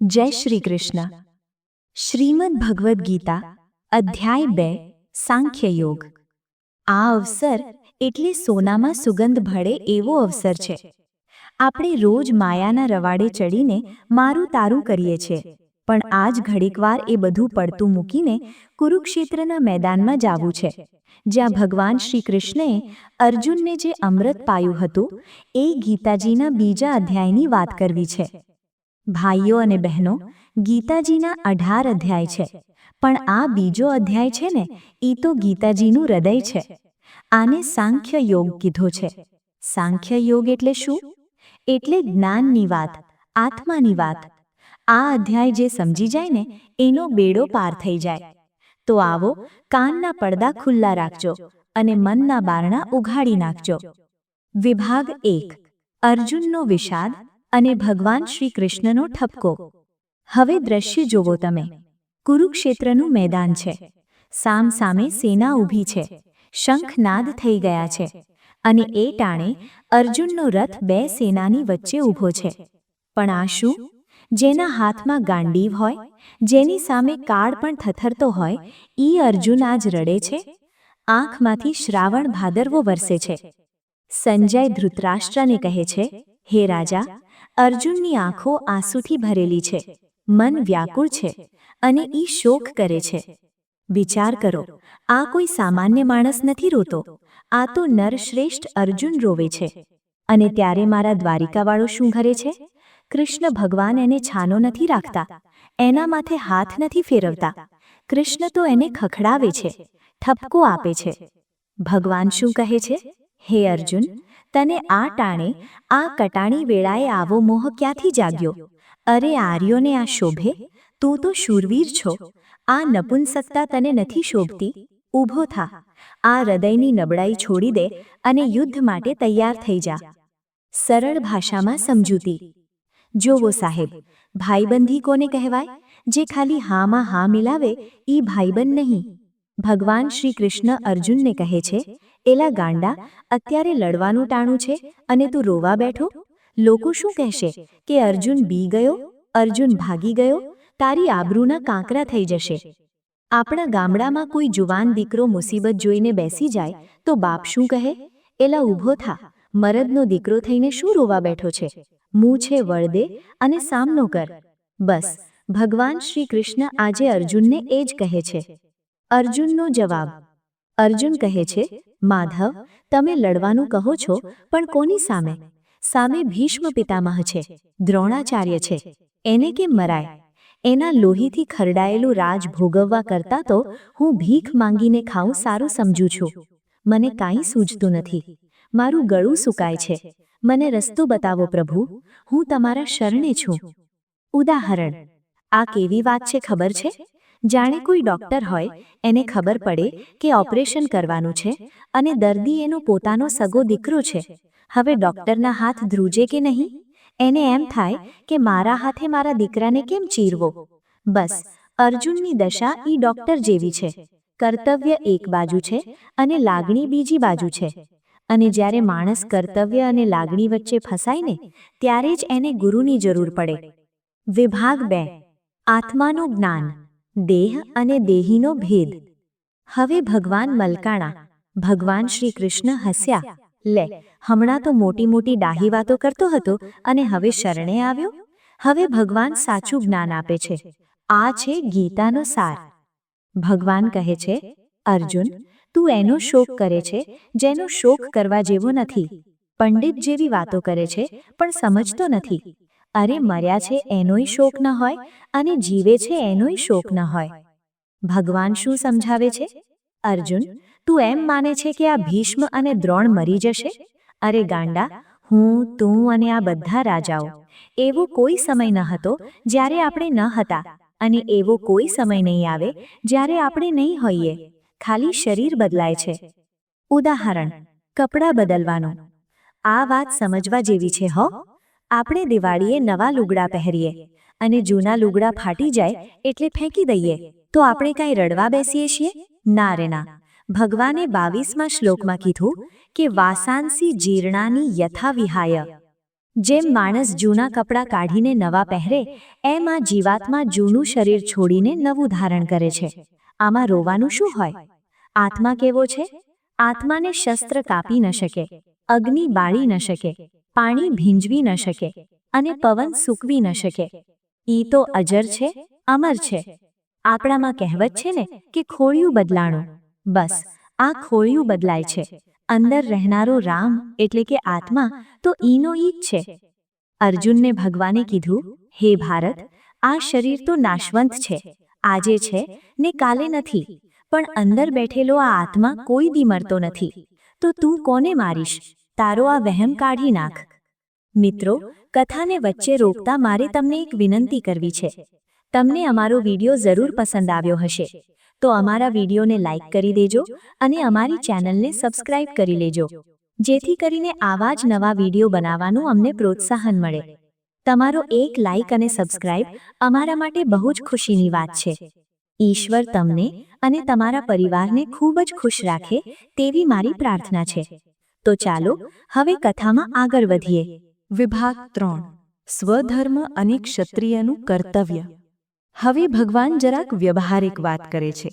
જય શ્રી કૃષ્ણ. શ્રીમદ ભગવદ્ ગીતા, અધ્યાય બે, સાંખ્ય યોગ. આ અવસર એટલે સોનામાં સુગંધ ભળે એવો અવસર છે. આપણે રોજ માયાના રવાડે ચડીને મારું તારું કરીએ છીએ પણ આજ ઘડીકવાર એ બધું પડતું મૂકીને કુરુક્ષેત્રના મેદાનમાં જાવું છે, જ્યાં ભગવાન શ્રી કૃષ્ણએ અર્જુનને જે અમૃત પાયું હતું, એ ગીતાજીના બીજા અધ્યાયની વાત કરવી છે. ભાઈઓ અને બહેનો, ગીતાજીના અઢાર અધ્યાય છે. પણ આ બીજો અધ્યાય છે ને એ તો ગીતાજીનું હૃદય છે. આને સાંખ્ય યોગ કીધો છે. સાંખ્ય યોગ એટલે શું? એટલે જ્ઞાનની વાત, આત્માની વાત. આ અધ્યાય જે સમજી જાય ને, એનો બેડો પાર થઈ જાય. તો આવો, કાનના પડદા ખુલ્લા રાખજો અને મનના બારણા ઉઘાડી નાખજો. વિભાગ એક, અર્જુનનો વિષાદ અને ભગવાન શ્રી કૃષ્ણનો ઠપકો. હવે દ્રશ્ય જોવો તમે. કુરુક્ષેત્રનું મેદાન છે. સામ સામે સેના ઊભી છે. શંખનાદ થઈ ગયા છે. અને એ ટાણે અર્જુનનો રથ બે સેનાની વચ્ચે ઊભો છે. પણ આ શું? જેના હાથમાં ગાંડીવ હોય, જેની સામે કાળ પણ થથરતો હોય, ઈ અર્જુન આજ રડે છે? આંખમાંથી શ્રાવણ ભાદરવો વરસે છે. સંજય ધૃતરાષ્ટ્રને કહે છે, હે રાજા અર્જુનની આંખો આંસુથી ભરેલી છે. મન વ્યાકુળ છે અને ઈ શોક કરે છે. વિચાર કરો, આ કોઈ સામાન્ય માણસ નથી રોતો. આ તો નરશ્રેષ્ઠ અર્જુન રોવે છે. અને ત્યારે મારા દ્વારિકાવાળો શું ઘરે છે? કૃષ્ણ ભગવાન એને છાનો નથી રાખતા, એના માથે હાથ નથી ફેરવતા. કૃષ્ણ તો એને ખખડાવે છે, ઠપકો આપે છે. ભગવાન શું કહે છે? હે અર્જુન તને આ ટાણે આ કટાણી વેળાએ આવો મોહ ક્યાંથી જાગ્યો? અરે આર્યોને આ શોભે? તું તો શૂરવીર છો. આ નપુંસકતા તને નથી શોભતી? ઊભો થા. આ હૃદયની નબળાઈ છોડી દે અને યુદ્ધ માટે તૈયાર થઈ જા. સરળ ભાષામાં સમજૂતી. જોવો સાહેબ, ભાઈબંધી કોને કહેવાય? જે ખાલી હામાં હા મિલાવે, ઈ ભાઈબંધ નહીં. ભગવાન શ્રી કૃષ્ણ અર્જુનને કહે છે, એલા ગાંડા, અત્યારે લડવાનું ટાણું છે અને તું રોવા બેઠો? લોકો શું કહેશે કે અર્જુન બી ગયો? અર્જુન ભાગી ગયો? તારી આબરૂના કાંકરા થઈ જશે. આપણા ગામડામાં કોઈ જુવાન દીકરો મુસીબત જોઈને બેસી જાય તો બાપ શું કહે? એલા ઊભો થા, મરદનો દીકરો થઈને શું રોવા બેઠો છે? મું છે વળદે અને સામનો કર. બસ, ભગવાન શ્રી કૃષ્ણ આજે અર્જુનને એ જ કહે છે. અર્જુનનો જવાબ. અર્જુન કહે છે, માધવ, તમે લડવાનું કહો છો, પણ કોની સામે? સામે ભીષ્મ પિતામહ છે, દ્રોણાચાર્ય છે. એને કેમ મરાય? એના લોહીથી ખરડાયેલું રાજ ભોગવવા કરતાં તો હું ભીખ માંગીને ખાઉં સારું સમજું છું. મને કાંઈ સૂજતું નથી. મારું ગળું સુકાય છે. મને રસ્તો બતાવો પ્રભુ. હું તમારા શરણે છું. ઉદાહરણ. આ કેવી વાત છે ખબર છે? જાણે કોઈ ડોક્ટર હોય એને ખબર પડે કે ઓપરેશન કરવાનું છે અને દર્દી એનો પોતાનો સગો દીકરો છે. હવે ડોક્ટરના હાથ ધ્રુજે કે નહીં? એને એમ થાય કે મારા હાથે મારા દીકરાને કેમ ચીરવો? બસ અર્જુનની દશા ઈ ડોક્ટર જેવી છે. કર્તવ્ય એક બાજુ છે અને લાગણી બીજી બાજુ છે. અને જ્યારે માણસ કર્તવ્ય અને લાગણી વચ્ચે ફસાય ને ત્યારે જ એને ગુરુની જરૂર પડે. વિભાગ બે આત્માનું જ્ઞાન દેહ અને દેહીનો ભેદ. હવે ભગવાન મલકાણા, ભગવાન શ્રી કૃષ્ણ હસ્યા. લે, હમણાં તો મોટી મોટી ડાહી વાતો કરતો હતો અને હવે શરણે આવ્યો? હવે ભગવાન સાચું જ્ઞાન આપે છે. આ છે ગીતાનો સાર. ભગવાન કહે છે, અર્જુન, તું એનો શોક કરે છે, જેનો શોક કરવા જેવો નથી. પંડિત જેવી વાતો કરે છે, પણ સમજતો નથી. અરે મર્યા છે, એનોય શોક ન હોય અને જીવે છે, એનોય શોક ન હોય. ભગવાન શું સમજાવે છે? અર્જુન, તું એમ માને છે કે આ ભીષ્મ અને દ્રોણ મરી જશે? અરે ગાંડા, હું, તું અને આ બધા રાજાઓ. એવો કોઈ સમય ન હતો જ્યારે આપણે ન હતા અને એવો કોઈ સમય નહીં આવે જ્યારે આપણે નહીં હોઈએ. ખાલી શરીર બદલાય છે. ઉદાહરણ, કપડાં બદલવાનું. આ વાત સમજવા જેવી છે, હો. આપણે દિવાળીએ નવા લુગડા પહેરીએ અને જૂના લુગડા ફાટી જાય એટલે ફેંકી દઈએ, તો આપણે કાંઈ રડવા બેસીએ છીએ? ના રે ના. ભગવાને બાવીસમાં શ્લોકમાં કીધું કે વાસાંસી જીર્ણાની યથા વિહાય. જેમ માણસ જૂના કપડાં કાઢીને નવા પહેરે, એમ આ જીવાત્મા જૂનું શરીર છોડીને નવું ધારણ કરે છે. આમાં રોવાનું શું હોય? આત્મા કેવો છે? આત્માને શસ્ત્ર કાપી ન શકે, અગ્નિ બાળી ન શકે પાણી ભીંજવી ન શકે અને પવન સૂકવી ન શકે. ઈ તો અજર છે અમર છે. આપણામાં કહેવત છે ને કે ખોળિયું બદલાણું. બસ આ ખોળિયું બદલાય છે. અંદર રહેનારો રામ એટલે કે આત્મા તો ઈનો ઈ જ છે. અર્જુનને ભગવાને કીધું હે ભારત આ શરીર તો નાશવંત છે. આજે છે ને કાલે નથી. પણ અંદર બેઠેલો આ આત્મા કોઈ દી મરતો નથી. તો તું કોને મારીશ? તારો આ વહેમ કાઢી નાખ. મિત્રો, કથાને વચ્ચે રોકતા મારે તમને એક વિનંતી કરવી છે. તમને અમારો વીડિયો જરૂર પસંદ આવ્યો હશે. તો અમારા વિડીયોને લાઇક કરી દેજો અને અમારી ચેનલને સબસ્ક્રાઇબ કરી લેજો. જેથી કરીને આવા જ નવા વીડિયો બનાવવાનું અમને પ્રોત્સાહન મળે. તમારો એક લાઇક અને સબસ્ક્રાઇબ અમારા માટે બહુ જ ખુશીની વાત છે. ઈશ્વર તમને અને તમારા પરિવારને ખૂબ જ ખુશ રાખે તેવી મારી પ્રાર્થના છે. તો ચાલો, હવે કથામાં આગળ વધીએ. વિભાગ ત્રણ. સ્વધર્મ અને ક્ષત્રિયનું કર્તવ્ય. હવે ભગવાન જરાક વ્યવહારિક વાત કરે છે.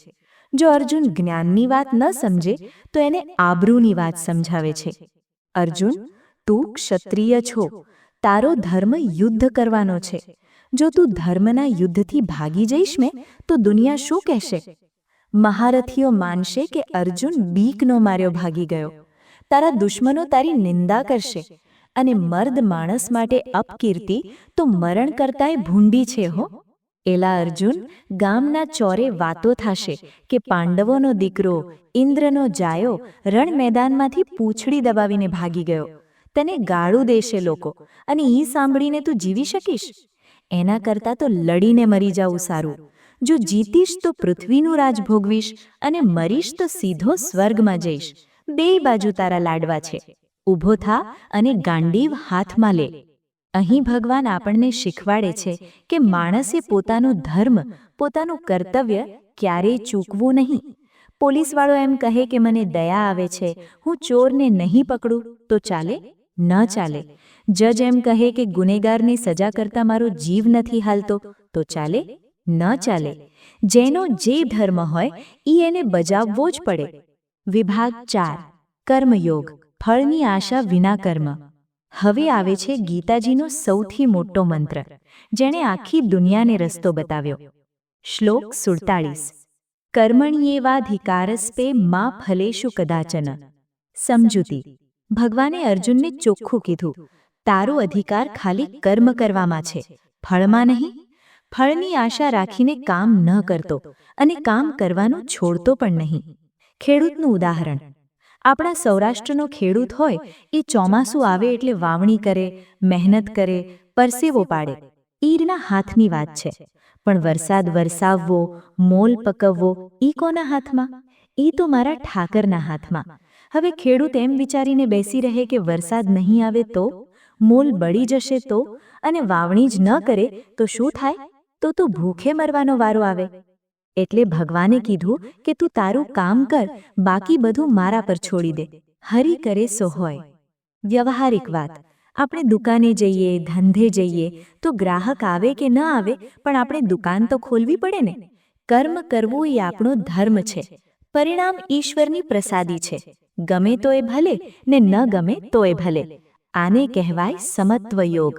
જો અર્જુન જ્ઞાનની વાત ન સમજે, તો એને આબરૂની વાત સમજાવે છે. અર્જુન, તું ક્ષત્રિય છો. તારો ધર્મ યુદ્ધ કરવાનો છે. જો તું ધર્મના યુદ્ધથી ભાગી જઈશ ને તો દુનિયા શું કહેશે? મહારથીઓ માનશે કે અર્જુન બીકનો માર્યો ભાગી ગયો. તારા દુશ્મનો તારી નિંદા કરશે. અને મર્દ માણસ માટે અપકીર્તિ તો મરણ કરતાંય ભૂંડી છે હો. એલા અર્જુન, ગામના ચોરે વાતો થશે કે પાંડવોનો દીકરો ઇન્દ્રનો જાયો રણ મેદાનમાંથી પૂંછડી દબાવીને ભાગી ગયો. તને ગાળું દેશે લોકો અને ઈ સાંભળીને તું જીવી શકીશ? એના કરતાં તો લડીને મરી જાવું સારું. જો જીતીશ તો પૃથ્વીનું રાજ ભોગવીશ અને મરીશ તો સીધો સ્વર્ગમાં જઈશ. બેય બાજુ તારા લાડવા છે. ઊભો થા અને ગાંડીવ હાથમાં લે. અહીં ભગવાન આપણને શીખવાડે છે કે માણસે પોતાનો ધર્મ પોતાનું કર્તવ્ય ક્યારેય ચૂકવું નહીં. પોલીસવાળો એમ કહે કે મને દયા આવે છે હું ચોરને નહીં પકડું તો ચાલે ન ચાલે. જજ એમ કહે કે ગુનેગારની સજા કરતા મારો જીવ નથી હાલતો તો ચાલે ન ચાલે. જેનો જે ધર્મ હોય એ એને બજાવવો જ પડે. વિભાગ ચાર કર્મયોગ. ફળની આશા વિના કર્મ. હવે આવે છે ગીતાજીનો સૌથી મોટો મંત્ર, જેણે આખી દુનિયાને રસ્તો બતાવ્યો. શ્લોક સુડતાળીસ. કર્મણ્યેવાધિકારસ્પે મા ફલેશુ કદાચન. સમજૂતી. ભગવાને અર્જુનને ચોખ્ખું કીધું, તારો અધિકાર ખાલી કર્મ કરવામાં છે, ફળમાં નહીં. ફળની આશા રાખીને કામ ન કરતો અને કામ કરવાનું છોડતો પણ નહીં. ખેડૂતનું ઉદાહરણ. આપણા સૌરાષ્ટ્રનો ખેડૂત હોય, એ ચોમાસું આવે એટલે વાવણી કરે, મહેનત કરે, પરસેવો પાડે. ઈરના હાથની વાત છે. પણ વરસાદ વરસાવવો, મોલ પકવવો, ઈ કોના હાથમાં? ઈ તો મારા ઠાકરના હાથમાં. હવે ખેડૂત એમ વિચારીને બેસી રહે કે વરસાદ નહીં આવે તો? મોલ બળી જશે તો? અને વાવણી જ ન કરે તો શું થાય? તો તો ભૂખે મરવાનો વારો આવે. એટલે ભગવાને કીધું કે તું તારું કામ કર બાકી બધું મારા પર છોડી દે. હરી કરે સો હોય. વ્યવહારિક વાત. આપણે દુકાને જઈએ ધંધે જઈએ તો ગ્રાહક આવે કે ન આવે પણ આપણે દુકાન તો ખોલવી પડે ને. કર્મ કરવું એ આપણો ધર્મ છે. પરિણામ ઈશ્વરની પ્રસાદી છે. ગમે તો એ ભલે ને ન ગમે તો એ ભલે. આને કહેવાય સમત્વ યોગ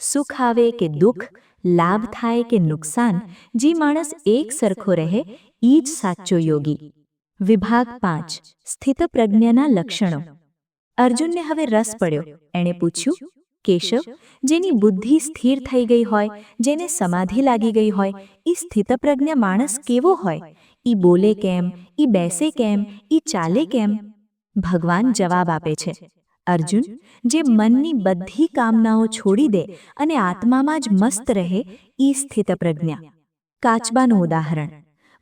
સુખ આવે કે દુઃખ લાભ થાય કે નુકસાન, જે માણસ એક સરખો રહે, ઈ જ સાચો યોગી. વિભાગ પાંચ, સ્થિતપ્રજ્ઞના લક્ષણો. અર્જુનને હવે રસ પડ્યો. એણે પૂછ્યું, કેશવ, જેની બુદ્ધિ સ્થિર થઈ ગઈ હોય, જેને સમાધિ લાગી ગઈ હોય એ સ્થિતપ્રજ્ઞ માણસ કેવો હોય? ઈ બોલે કેમ? ઈ બેસે કેમ? ઈ ચાલે કેમ? ભગવાન જવાબ આપે છે અર્જુન, જે મનની બધી કામનાઓ છોડી દે અને આત્મામાં જ મસ્ત રહે એ સ્થિત પ્રજ્ઞા કાચબાનું ઉદાહરણ.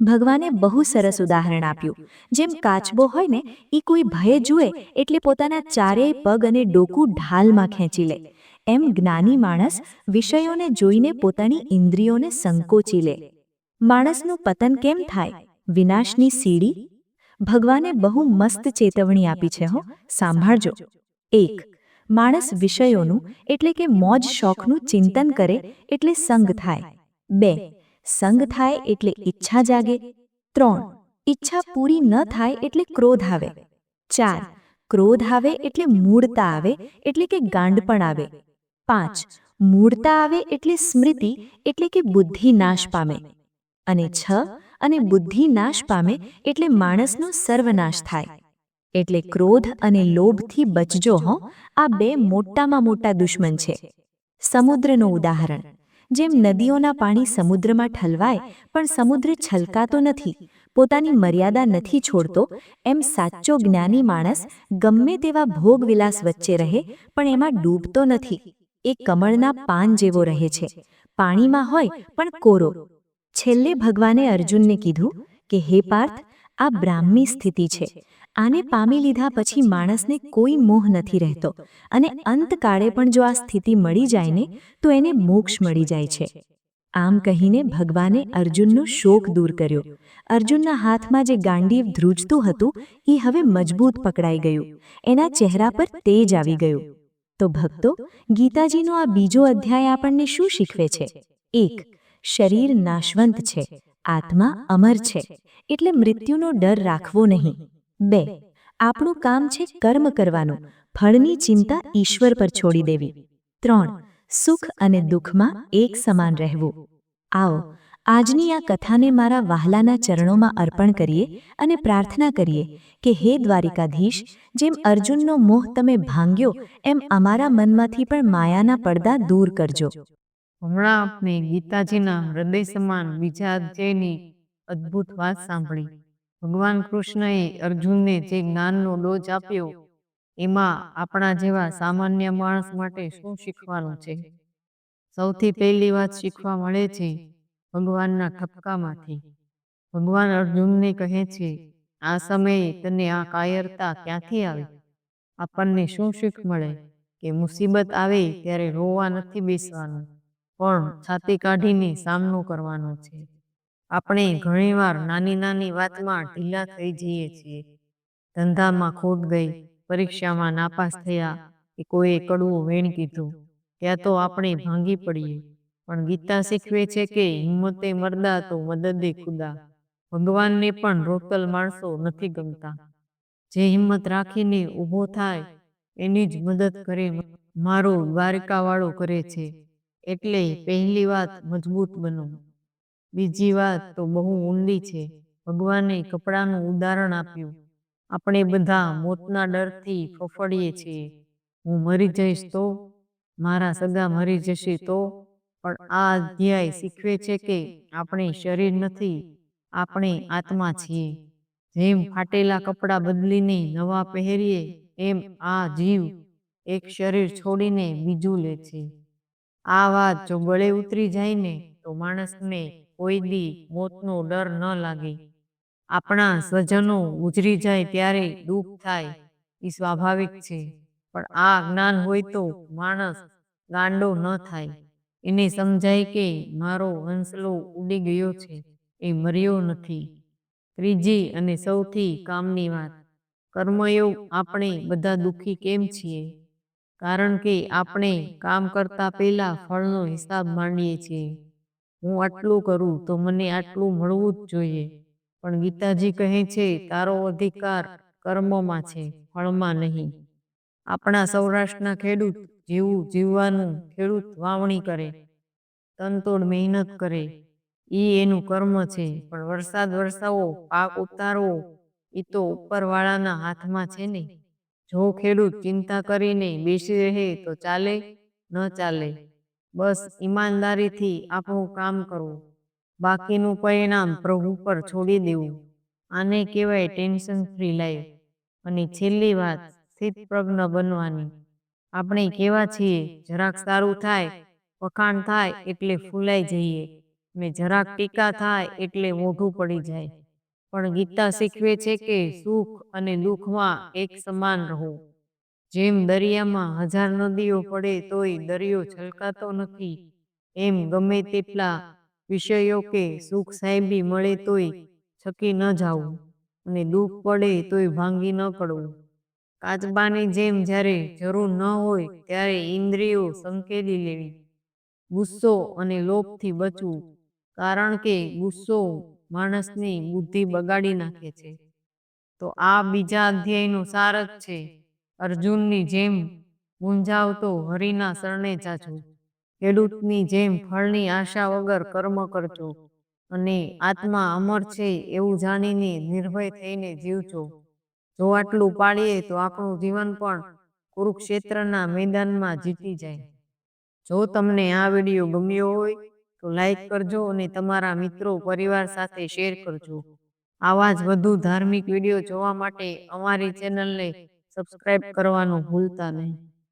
ભગવાને બહુ સરસ ઉદાહરણ આપ્યું. જેમ કાચબો હોય ને એ કોઈ ભય જુએ એટલે પોતાના ચારેય પગ અને ડોકું ઢાલમાં ખેંચી લે. એમ જ્ઞાની માણસ વિષયોને જોઈને પોતાની ઇન્દ્રિયોને સંકોચી લે. માણસનું પતન કેમ થાય? વિનાશની સીડી? ભગવાને બહુ મસ્ત ચેતવણી આપી છે હો. સાંભળજો. એક. માણસ વિષયોનું એટલે કે મોજ શોખનું ચિંતન કરે એટલે સંગ થાય. બે. સંગ થાય એટલે ઈચ્છા જાગે. ત્રણ. ઈચ્છા પૂરી ન થાય એટલે ક્રોધ આવે. ચાર. ક્રોધ આવે એટલે મૂળતા આવે એટલે કે ગાંડપણ આવે. પાંચ. મૂળતા આવે એટલે સ્મૃતિ એટલે કે બુદ્ધિ નાશ પામે. અને છ. અને બુદ્ધિ નાશ પામે એટલે માણસનો સર્વનાશ થાય. એટલે ક્રોધ અને લોભથી બચજો, હો. આ બે મોટામાં મોટા દુશ્મન છે. સમુદ્રનું ઉદાહરણ. જેમ નદીઓના પાણી સમુદ્રમાં ઠલવાય, પણ સમુદ્ર છલકાતો નથી, પોતાની મર્યાદા નથી છોડતો, એમ સાચો જ્ઞાની માણસ ગમે તેવા ભોગવિલાસ વચ્ચે રહે, પણ એમાં ડૂબતો નથી. એ કમળના પાન જેવો રહે છે. પાણીમાં હોય, પણ કોરો. છેલ્લે ભગવાને અર્જુનને કીધું કે, હે પાર્થ, આ બ્રાહ્મી સ્થિતિ છે. આને પામી લીધા પછી માણસને કોઈ મોહ નથી રહેતો અને અંતકાળે પણ જો આ સ્થિતિ મળી જાય ને, તો એને મોક્ષ મળી જાય છે. આમ કહીને ભગવાને અર્જુનનો શોક દૂર કર્યો. અર્જુનના હાથમાં જે ગાંડીવ ધ્રુજતું હતું, એ હવે મજબૂત પકડાઈ ગયું. એના ચહેરા પર તેજ આવી ગયું. તો ભક્તો, ગીતાજીનો આ બીજો અધ્યાય આપણને શું શીખવે છે? એક, શરીર નાશવંત છે, આત્મા અમર છે, એટલે મૃત્યુનો ડર રાખવો નહીં. બે. આપણું કામ છે કર્મ કરવાનું. ફળની ચિંતા ઈશ્વર પર છોડી દેવી. ત્રણ. સુખ અને દુઃખમાં એક સમાન રહેવું. આવો. આજની આ કથાને મારા વહાલાના ચરણોમાં અર્પણ કરીએ અને પ્રાર્થના કરીએ કે હે દ્વારિકાધીશ, જેમ અર્જુનનો મોહ તમે ભાંગ્યો, એમ અમારા મનમાંથી પણ માયાના પડદા દૂર કરજો. હમણાં આપણે ગીતાજીના હૃદય સમાન બીજા અધ્યાયની વાત સાંભળી. ભગવાન કૃષ્ણએ અર્જુનને જે જ્ઞાનનો ડોજ આપ્યો, એમાં આપણા જેવા સામાન્ય માણસ માટે શું શીખવાનું છે? સૌથી પહેલી વાત શીખવા મળે છે ભગવાનના ઠપકામાંથી. ભગવાન અર્જુનને કહે છે, આ સમયે તને આ કાયરતા ક્યાંથી આવી? આપણને શું શીખ મળે? કે મુસીબત આવે ત્યારે રોવા નથી બેસવાનું, પણ છાતી કાઢીને સામનો કરવાનો છે. આપણે ઘણીવાર નાની નાની વાતમાં ઢીલા થઈ જઈએ છીએ. ધંધામાં ખોટ ગઈ પરીક્ષામાં નાપાસ થયા કે કોઈએ કડવું વેણ કીધું. ત્યાં તો આપણે ભાંગી પડીએ. પણ ગીતા શીખવે છે કે હિંમતે મરદા તો મદદે ખુદા. ભગવાનને પણ રોકલ માણસો નથી ગમતા. જે હિંમત રાખીને ઊભો થાય એની જ મદદ કરે મારો દ્વારકાવાળો કરે છે. એટલે પહેલી વાત મજબૂત બનો. બીજી વાત તો બહુ ઊંડી છે. ભગવાને કપડાનું ઉદાહરણ આપ્યું. આપણે બધા મોતના ડરથી ફફડીએ છીએ. હું મરી જઈશ તો? મારા સગા મરી જશે તો? પણ આ અધ્યાય શીખવે છે કે આપણે શરીર નથી, આપણે આત્મા છીએ. જેમ ફાટેલા કપડાં બદલીને નવા પહેરીએ, એમ આ જીવ એક શરીર છોડીને બીજું લે છે. આ વાત જો ગળે ઉતરી જાય ને તો માણસને કોઈ દી મોતનો ડર ન લાગે. આપણા સ્વજનો ગુજરી જાય ત્યારે દુઃખ થાય એ સ્વાભાવિક છે. પણ આ જ્ઞાન હોય તો માણસ ગાંડો ન થાય. એને સમજાય કે મારો હંસલો ઉડી ગયો છે એ મર્યો નથી. ત્રીજી અને સૌથી કામની વાત કર્મયોગ આપણે બધા દુઃખી કેમ છીએ? કારણ કે આપણે કામ કરતા પહેલા ફળનો હિસાબ માંડીએ છીએ. હું આટલું કરું તો મને આટલું મળવું જ જોઈએ. પણ ગીતાજી કહે છે તારો અધિકાર કર્મમાં છે ફળમાં નહીં. આપણા સૌરાષ્ટ્રના ખેડૂત જેવું જીવવાનું ખેડૂત વાવણી કરે. તનતોડ મહેનત કરે. એ એનું કર્મ છે. પણ વરસાદ વરસાવો પાક ઉતારવો એ તો ઉપરવાળાના હાથમાં છે ને જો ખેડૂત ચિંતા કરીને બેસી રહે તો ચાલે ન ચાલે. બસ ઈમાનદારીથી આપણું કામ કરવું. બાકીનું પરિણામ પ્રભુ પર છોડી દેવું. આને કહેવાય ટેન્શન ફ્રી લાઈફ. અને છેલ્લી વાત સ્થિતપ્રજ્ઞ બનવાની. આપણે કેવા છીએ, જરાક સારું થાય વખાણ થાય એટલે ફૂલાઈ જઈએ. ને જરાક ટીકા થાય એટલે મોઢું પડી જાય. પણ ગીતા શીખવે છે કે સુખ અને દુઃખમાં એક સમાન રહો. જેમ દરિયામાં હજાર નદીઓ પડે તોય દરિયો છલકાતો નથી. એમ ગમે તેટલા વિષયો કે સુખ સાહેબી મળે તોય છકી ન જાવું અને દુઃખ પડે તોય ભાંગી ન પડવું કાચબાની જેમ જ્યારે જરૂર ન હોય ત્યારે ઇન્દ્રિયો સંકેલી લેવી. ગુસ્સો અને લોભથી બચવું, કારણ કે ગુસ્સો માણસની બુદ્ધિ બગાડી નાખે છે. તો આ બીજા અધ્યાયનો સાર જ છે. અર્જુનની જેમ મૂંઝાવતો હરિના શરણે જાજો. ખેડૂતની જેમ ફળની આશા વગર કર્મ કરજો. અને આત્મા અમર છે એવું જાણીને નિર્ભય થઈને જીવજો. જો આટલું પાળીએ તો આપણું જીવન પણ કુરુક્ષેત્રના મેદાનમાં જીતી જાય. જો તમને આ વીડિયો ગમ્યો હોય તો લાઈક કરજો અને તમારા મિત્રો પરિવાર સાથે શેર કરજો. આવા જ વધુ ધાર્મિક વીડિયો જોવા માટે અમારી ચેનલને સબસ્ક્રાઇબ કરવાનું ભૂલતા નહીં.